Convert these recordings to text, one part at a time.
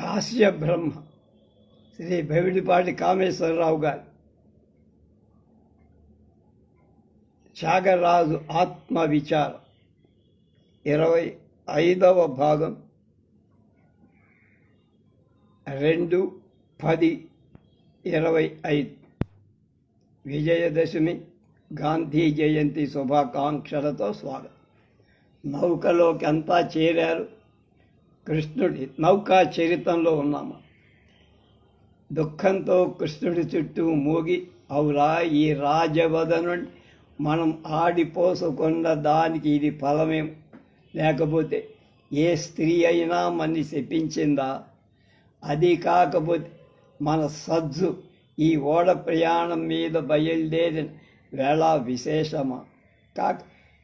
హాస్య బ్రహ్మ. శ్రీ బెవిడిపాటి కామేశ్వరరావు గారు. త్యాగరాజు ఆత్మ విచారం ఇరవై ఐదవ భాగం. రెండు పది ఇరవై ఐదు. విజయదశమి గాంధీ జయంతి శుభాకాంక్షలతో స్వాగతం. నౌకలోకి అంతా చేరారు. కృష్ణుడి నౌకా చరితంలో ఉన్నాము. దుఃఖంతో కృష్ణుడి చుట్టూ మూగి అవురా ఈ రాజవదను మనం ఆడిపోసుకున్న దానికి ఇది ఫలమేం. లేకపోతే ఏ స్త్రీ అయినా మన్ని శపించిందా? అది కాకపోతే మన సజ్జు ఈ ఓడ ప్రయాణం మీద బయలుదేరిన వేళ విశేషమా? కాక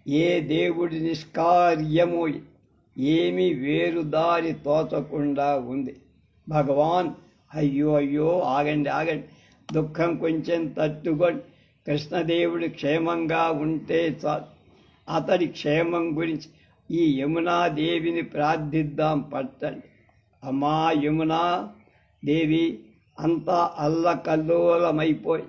ఏ దేవుడి నిష్కార్యము ఏమి వేరు దారి తోచకుండా ఉంది. భగవాన్ అయ్యో అయ్యో ఆగండి ఆగండి. దుఃఖం కొంచెం తట్టుకొని కృష్ణదేవుడు క్షేమంగా ఉంటే చాలు. అతడి క్షేమం గురించి ఈ యమునాదేవిని ప్రార్థిద్దాం పట్టండి. అమ్మా యమునా దేవి అంతా అల్లకల్లోలమైపోయి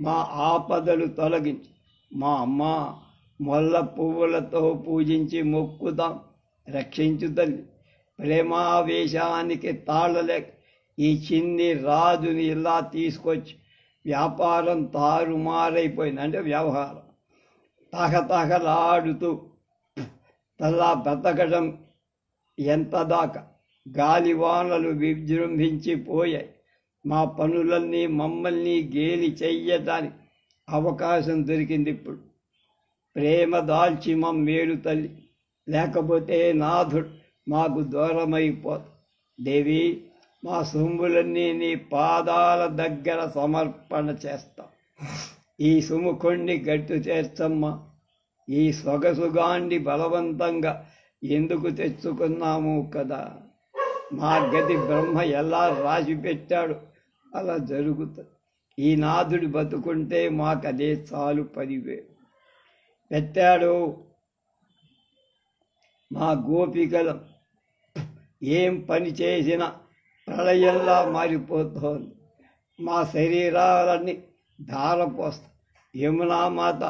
మా ఆపదలు తొలగించి మా అమ్మ మొల్ల పువ్వులతో పూజించి మొక్కుదాం. రక్షించు తల్లి. ప్రేమావేశానికి తాళలేక ఈ చిన్ని రాజుని ఇలా తీసుకొచ్చి వ్యాపారం తారుమారైపోయింది. అంటే వ్యవహారం. తహతహలాడుతూ తలా బ్రతకడం ఎంత దాకా గాలివానలు విజృంభించిపోయాయి. మా పనులన్నీ మమ్మల్ని గేలి చెయ్యటానికి అవకాశం దొరికింది ఇప్పుడు. ప్రేమ దాల్చి మమ్మేడు తల్లి. లేకపోతే నాథుడు మాకు దూరమైపోదు. దేవి మా సొమ్ములన్నీ నీ పాదాల దగ్గర సమర్పణ చేస్తాం. ఈ సుముఖుణ్ణి గట్టు చేర్చమ్మా. ఈ సొగసుగాండి బలవంతంగా ఎందుకు తెచ్చుకున్నాము కదా? మా గది బ్రహ్మ ఎలా రాసి పెట్టాడు? అలా జరుగుతుంది ఈ నాథుడు బతుకుంటే మాకు అదే చాలు పదివేలు పెట్టాడు మా గోపికలు ఏం పని చేసినా ప్రళయంలా మారిపోతోంది. మా శరీరాలన్నీ ధారపోస్తాం యమునామాత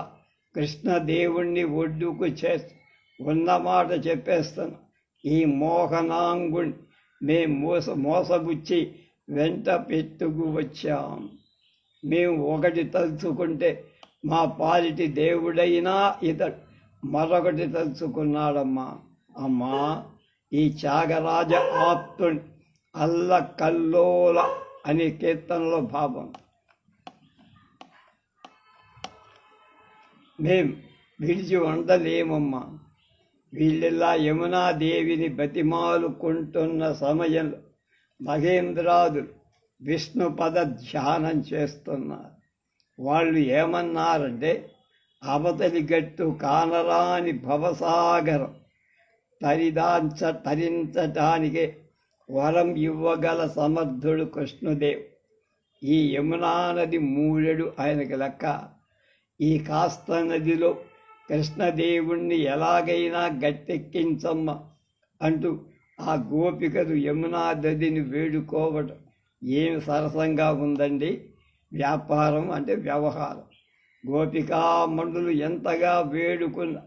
కృష్ణదేవుణ్ణి ఒడ్డుకు చేస్తూ ఉన్న మాట చెప్పేస్తాను. ఈ మోహనాంగుణ్ణి మేము మోస మోసగుచ్చి వెంట పెట్టుకు వచ్చాం. మేము ఒకటి తలుచుకుంటే మా పాలిటి దేవుడైనా ఇతడు మరొకటి తలుచుకున్నాడమ్మా. అమ్మా ఈ త్యాగరాజ ఆప్తుని అల్ల కల్లోల అనే కీర్తనలో భావం. మేం విడిచి ఉండలేమమ్మా వీళ్ళిలా యమునాదేవిని బతిమాలుకుంటున్న సమయంలో మహేంద్రాదులు విష్ణుపద ధ్యానం చేస్తున్నారు. వాళ్ళు ఏమన్నారంటే అవతలి గట్టు కానరాని భవసాగరం తరిదాంచ తరించటానికి వరం ఇవ్వగల సమర్థుడు కృష్ణుదేవ్. ఈ యమునా నది మూడెడు ఆయనకి లెక్క. ఈ కాస్త నదిలో కృష్ణదేవుణ్ణి ఎలాగైనా గట్టెక్కించమ్మ అంటూ ఆ గోపికలు యమునా నదిని వేడుకోవటం ఏమి సరసంగా ఉందండి? వ్యాపారం అంటే వ్యవహారం. గోపికా మండులు ఎంతగా వేడుకున్న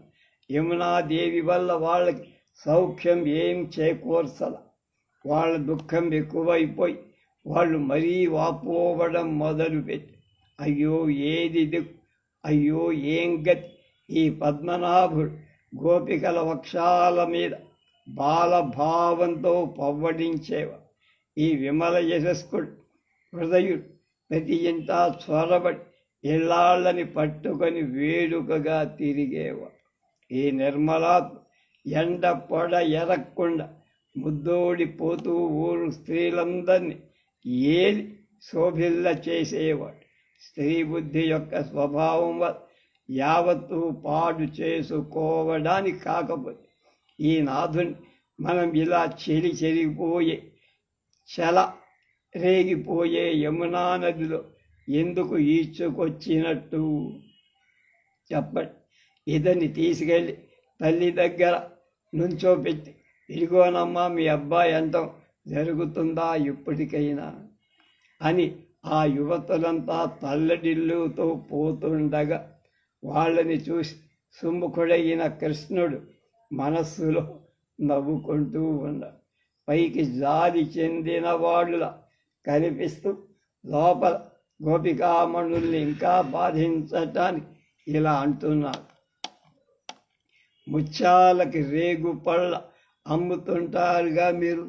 యమునాదేవి వల్ల వాళ్ళకి సౌఖ్యం ఏం చేకూర్చల. వాళ్ళ దుఃఖం ఎక్కువైపోయి వాళ్ళు మరీ వాపోవడం మొదలుపెట్టి అయ్యో ఏది దిక్కు అయ్యో ఏం గతి. ఈ పద్మనాభుడు గోపికల వక్షాల మీద బాలభావంతో పవ్వడించేవా. ఈ విమల యశస్కుడు హృదయుడు ప్రతి ఇంట చొరబడి ఇళ్ళాళ్ళని పట్టుకొని వేడుకగా తిరిగేవా. ఈ నిర్మలాత్మ ఎండ పొడ ఎరక్కుండా ముద్దోడిపోతూ ఊరు స్త్రీలందరినీ ఏలి శోభిల్ల చేసేవాడు. స్త్రీ బుద్ధి యొక్క స్వభావం వల్ల యావత్తు పాడు చేసుకోవడానికి కాకపోతే ఈ నాథుని మనం ఇలా చెలి చెరిగిపోయే చల రేగిపోయే యమునా నదిలో ఎందుకు ఈడ్చుకొచ్చినట్టు? చెప్పండి. ఇదని తీసుకెళ్ళి తల్లి దగ్గర నుంచోపెట్టి ఇదిగోనమ్మా మీ అబ్బాయి ఎంతో జరుగుతుందా ఇప్పటికైనా అని ఆ యువతులంతా తల్లడిల్లుతో పోతుండగా వాళ్ళని చూసి సుముఖుడైన కృష్ణుడు మనస్సులో నవ్వుకుంటూ ఉన్నాడు పైకి జాలి చెందిన వాళ్ళ కనిపిస్తూ లోపల గోపికామణుల్ని ఇంకా బాధించటానికి ఇలా అంటున్నారు. ముత్యాలకి రేగు పళ్ళ అమ్ముతుంటారుగా మీరు.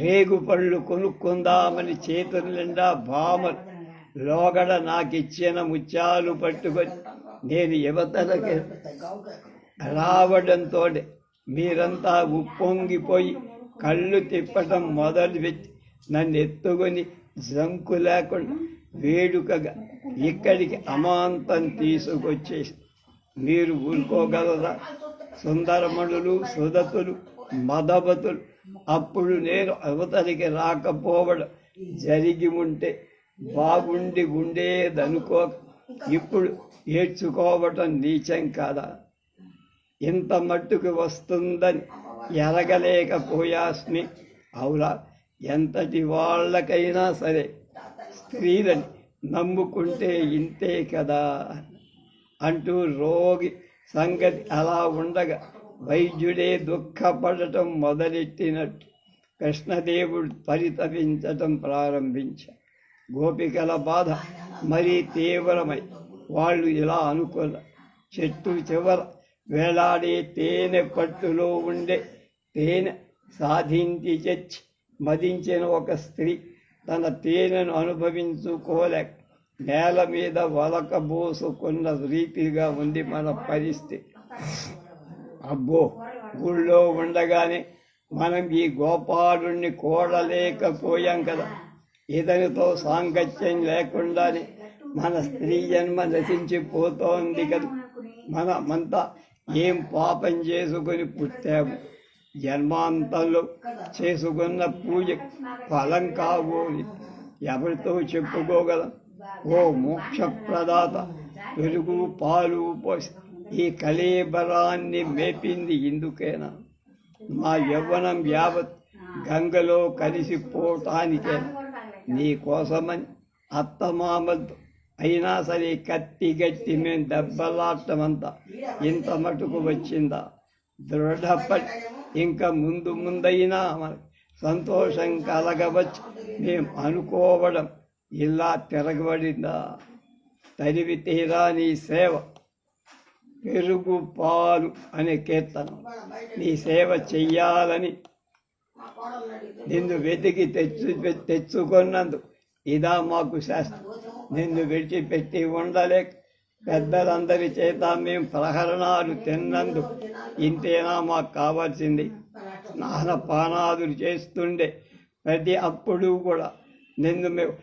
రేగు పళ్ళు కొనుక్కుందామని చేతుల నిండా భామలు లోగడ నాకిచ్చిన ముత్యాలు పట్టుకొని నేను యువతలకి రావడంతో మీరంతా ఉప్పొంగిపోయి కళ్ళు తిప్పటం మొదలుపెట్టి నన్ను ఎత్తుకొని జంకు లేకుండా వేడుకగా ఇక్కడికి అమాంతం తీసుకొచ్చేసి మీరు ఊరుకోగలరా? సుందరమణులు సుదతులు మదబతులు అప్పుడు నేను అవతలికి రాకపోవడం జరిగి ఉంటే బాగుండి ఉండేదనుకో ఇప్పుడు ఏడ్చుకోవటం నీచం కాదా? ఇంత మట్టుకు వస్తుందని ఎరగలేకపోయాస్మి. అవులా ఎంతటి వాళ్ళకైనా సరే స్త్రీలని నమ్ముకుంటే ఇంతే కదా అంటూ రోగి సంగతి అలా ఉండగా వైద్యుడే దుఃఖపడటం మొదలెట్టినట్టు కృష్ణదేవుడు పరితపించటం ప్రారంభించారు గోపికల బాధ మరీ తీవ్రమై వాళ్ళు ఇలా అనుకున్న చెట్టు చివర వేలాడే తేనె పట్టులో ఉండే తేనె సాధించి చచ్చి మదించిన ఒక స్త్రీ తన తేనెను అనుభవించుకోలేక నేల మీద వలకబోసుకున్న రీతిగా ఉంది మన పరిస్థితి. అబ్బో ఊళ్ళో ఉండగానే మనం ఈ గోపాలుణ్ణి కోడలేకపోయాం కదా. ఇతనితో సాంగత్యం లేకుండానే మన స్త్రీ జన్మ నశించిపోతోంది కదా. మనమంతా ఏం పాపం చేసుకొని పుట్టాము? జన్మాంతంలో చేసుకున్న పూజ ఫలం కాబోని ఎవరితో చెప్పుకోగలం? ఓ మోక్షప్రదాత పెరుగు పాలు పోసి ఈ కలేబరాన్ని మేపింది ఇందుకేనా? మా యవ్వనం యావత్ గంగలో కలిసిపోవటానికే నీ కోసమని అత్తమామలతో అయినా సరే కత్తి గట్టి మేము దెబ్బలాటమంతా ఇంత మటుకు వచ్చిందా? దృఢపడి ఇంకా ముందు ముందైనా మనకు సంతోషం కలగవచ్చు. మేము అనుకోవడం ఇలా తిరగబడిందా? తరివి తీరా నీ సేవ. పెరుగు పాలు అనే కీర్తనం. నీ సేవ చెయ్యాలని నిన్ను వెతికి తెచ్చు తెచ్చుకున్నందుకు ఇదా మాకు శాస్త్రం. నిన్ను విడిచిపెట్టి ఉండలేక పెద్దలందరి చేత మేము ప్రహరణాలు తిన్నందు ఇంతేనా మాకు కావాల్సింది. స్నాన పానాదులు చేస్తుండే. ప్రతి అప్పుడు కూడా నిన్ను మేము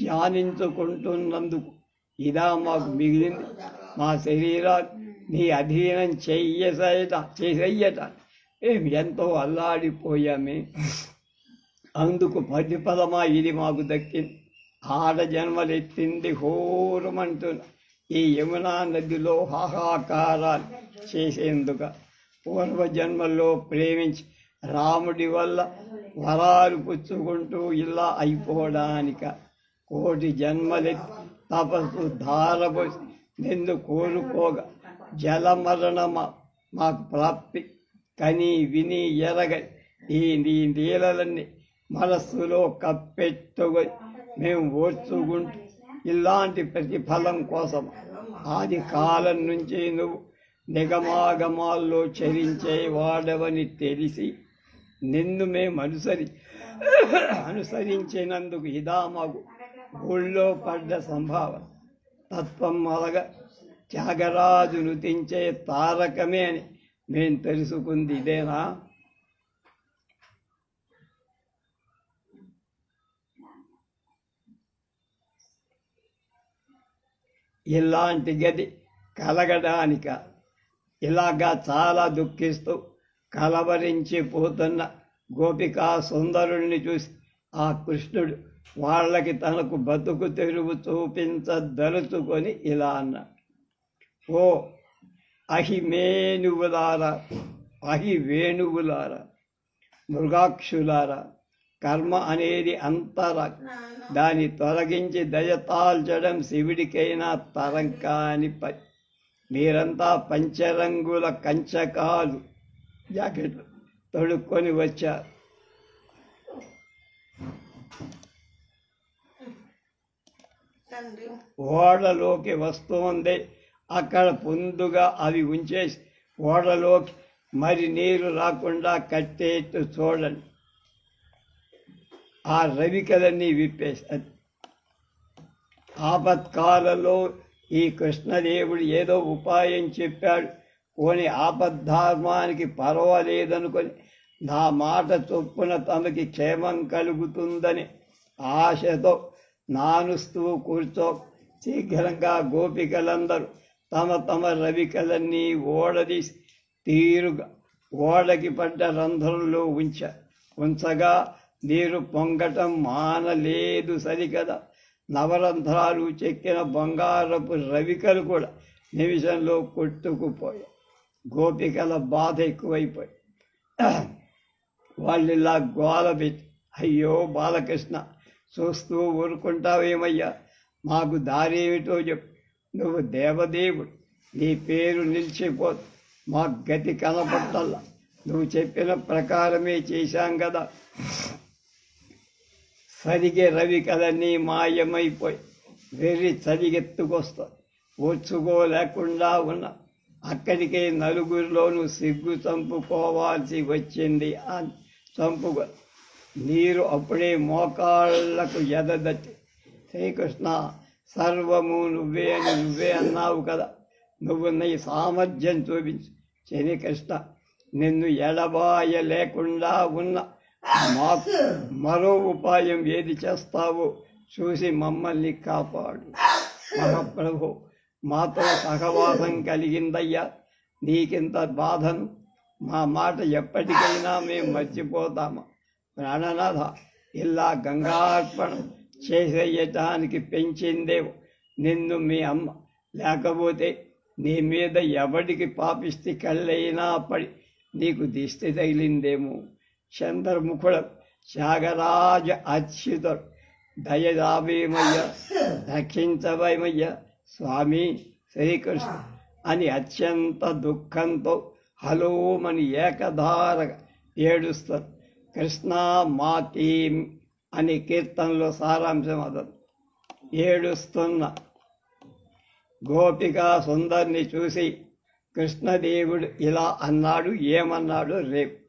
ధ్యానించుకుంటున్నందుకు ఇదా మాకు మిగిలింది. మా శరీరాలు నీ అధీనం చెయ్యసేట చేసేయట మేము ఎంతో అల్లాడిపోయామే. అందుకు ప్రతిఫలమా ఇది మాకు దక్కింది. ఆడ జన్మలెత్తింది హోరమంటున్నా. ఈ యమునా నదిలో హాహాకారాలు చేసేందుక పూర్వజన్మల్లో ప్రేమించి రాముడి వల్ల వరాలు పుచ్చుకుంటూ ఇలా అయిపోవడానిక కోటి జన్మలెత్తి తపస్సు ధారపోసి నిన్ను కోరుకోగా జలమరణమా మాకు ప్రాప్తి. కని విని ఎరగ ఈ నీ నీలలన్నీ మనస్సులో కప్పెట్టుకొని మేము ఓర్చుకుంటూ ఇలాంటి ప్రతిఫలం కోసం ఆది కాలం నుంచి నువ్వు నిగమాగమాల్లో చరించే వాడవని తెలిసి నిన్ను మేము అనుసరి అనుసరించినందుకు ఇదా మాకు ఊళ్ళో పడ్డ సంభావన. తత్వం మొదగా త్యాగరాజు నృతించే తారకమే అని మేము తెలుసుకుంది ఇదేనా? ఇలాంటి గది కలగడానిక ఇలాగా చాలా దుఃఖిస్తూ కలవరించిపోతున్న గోపికా సుందరుణ్ణి చూసి ఆ కృష్ణుడు వాళ్ళకి తనకు బతుకు తెరువు చూపించదలుచుకొని ఇలా అన్నాడు. ఓ అహిమేనువులారా అహి వేణువులారా మృగాక్షులారా కర్మ అనేది అంతర దాన్ని తొలగించి దయతాల్చడం శివుడికైనా తరం కాని పని మీరంతా పంచరంగుల కంచకాలు. జాకెట్లు తొడుక్కొని వచ్చారు ఓడలోకి వస్తుంది అక్కడ పొందుగా అవి ఉంచేసి ఓడలోకి మరి నీరు రాకుండా కట్టేట్టు చూడండి. ఆ రవికలన్నీ విప్పేసి ఆపత్కాలలో ఈ కృష్ణదేవుడు ఏదో ఉపాయం చెప్పాడు. పోని ఆపద్ధర్మానికి పర్వాలేదనుకొని నా మాట చొప్పున తమకి క్షేమం కలుగుతుందని ఆశతో నానుస్తూ కూర్చో. శీఘ్రంగా గోపికలందరూ తమ తమ రవికలన్నీ ఓడదీసి తీరుగా ఓడకి పడ్డ రంధ్రంలో ఉంచ ఉంచగా నీరు పొంగటం మానలేదు సరికదా. నవరంధ్రాలు చెక్కిన బంగారపు రవికలు కూడా నిమిషంలో కొట్టుకుపోయాయి. గోపికల బాధ ఎక్కువైపోయి. వాళ్ళిలా ఇలా గోల పెట్టి అయ్యో బాలకృష్ణ చూస్తూ ఊరుకుంటావేమయ్యా? మాకు దారేమిటో చెప్పు. నువ్వు దేవదేవుడు నీ పేరు నిలిచిపోదు. మా గతి కనపట్టల్లా నువ్వు చెప్పిన ప్రకారమే చేశాం కదా. సరిగే రవి కదన్నీ మాయమైపోయి. వెర్రి చలిగెత్తుకొస్తా. ఓర్చుకోలేకుండా ఉన్న అక్కడికే నలుగురిలోనూ సిగ్గు చంపుకోవాల్సి వచ్చింది అని చంపుకో నీరు అప్పుడే మోకాళ్ళకు ఎదదట్టి. శ్రీకృష్ణ సర్వము నువ్వే అని నువ్వే అన్నావు కదా. నువ్వు నీ సామర్థ్యం చూపించు. శ్రీకృష్ణ నిన్ను ఎడబాయ లేకుండా ఉన్న మాకు మరో ఉపాయం ఏది చేస్తావో చూసి మమ్మల్ని కాపాడు. మహాప్రభు మాతో సహవాసం కలిగిందయ్యా. నీకింత బాధను మా మాట ఎప్పటికైనా మేము మర్చిపోతామా? ప్రాణనాథ ఇలా గంగార్పణం చేసేయటానికి పెంచిందేవు. నిన్ను మీ అమ్మ లేకపోతే నీ మీద ఎవడికి పాపిస్తే కళ్ళైనా పడి నీకు దిష్టి తగిలిందేమో. చంద్రముఖుడు త్యాగరాజ అచ్యుతుడు. దయదాభీమయ్య రక్షించవేమయ్య స్వామి శ్రీకృష్ణ అని అత్యంత దుఃఖంతో హలోమని ఏకధారగా ఏడుస్తారు. కృష్ణ మాతీం అని కీర్తనలో సారాంశం అదను ఏడుస్తున్న గోపిక సుందర్ని చూసి కృష్ణదేవుడు ఇలా అన్నాడు ఏమన్నాడు రేపు